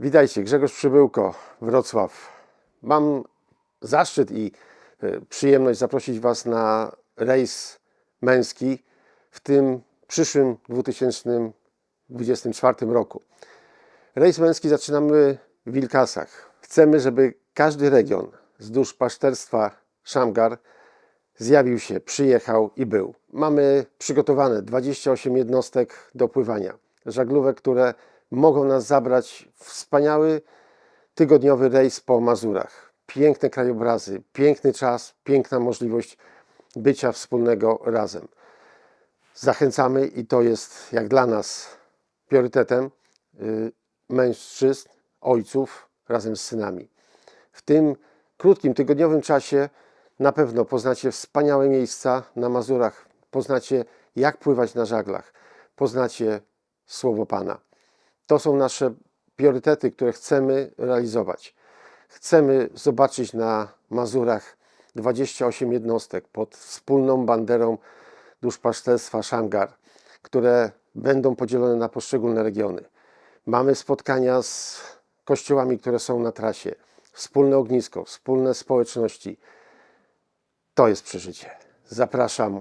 Witajcie, Grzegorz Przybyłko, Wrocław. Mam zaszczyt i e, przyjemność zaprosić Was na rejs męski w tym przyszłym 2024 roku. Rejs męski zaczynamy w Wilkasach. Chcemy, żeby każdy region wzdłuż paszterstwa Szamgar zjawił się, przyjechał i był. Mamy przygotowane 28 jednostek do pływania, żaglówek, które mogą nas zabrać wspaniały tygodniowy rejs po Mazurach. Piękne krajobrazy, piękny czas, piękna możliwość bycia wspólnego razem. Zachęcamy i to jest jak dla nas priorytetem y, mężczyzn, ojców razem z synami. W tym krótkim, tygodniowym czasie na pewno poznacie wspaniałe miejsca na Mazurach, poznacie jak pływać na żaglach, poznacie Słowo Pana. To są nasze priorytety, które chcemy realizować. Chcemy zobaczyć na Mazurach 28 jednostek pod wspólną banderą duszpasterstwa Szamgar, które będą podzielone na poszczególne regiony. Mamy spotkania z kościołami, które są na trasie, wspólne ognisko, wspólne społeczności. To jest przeżycie. Zapraszam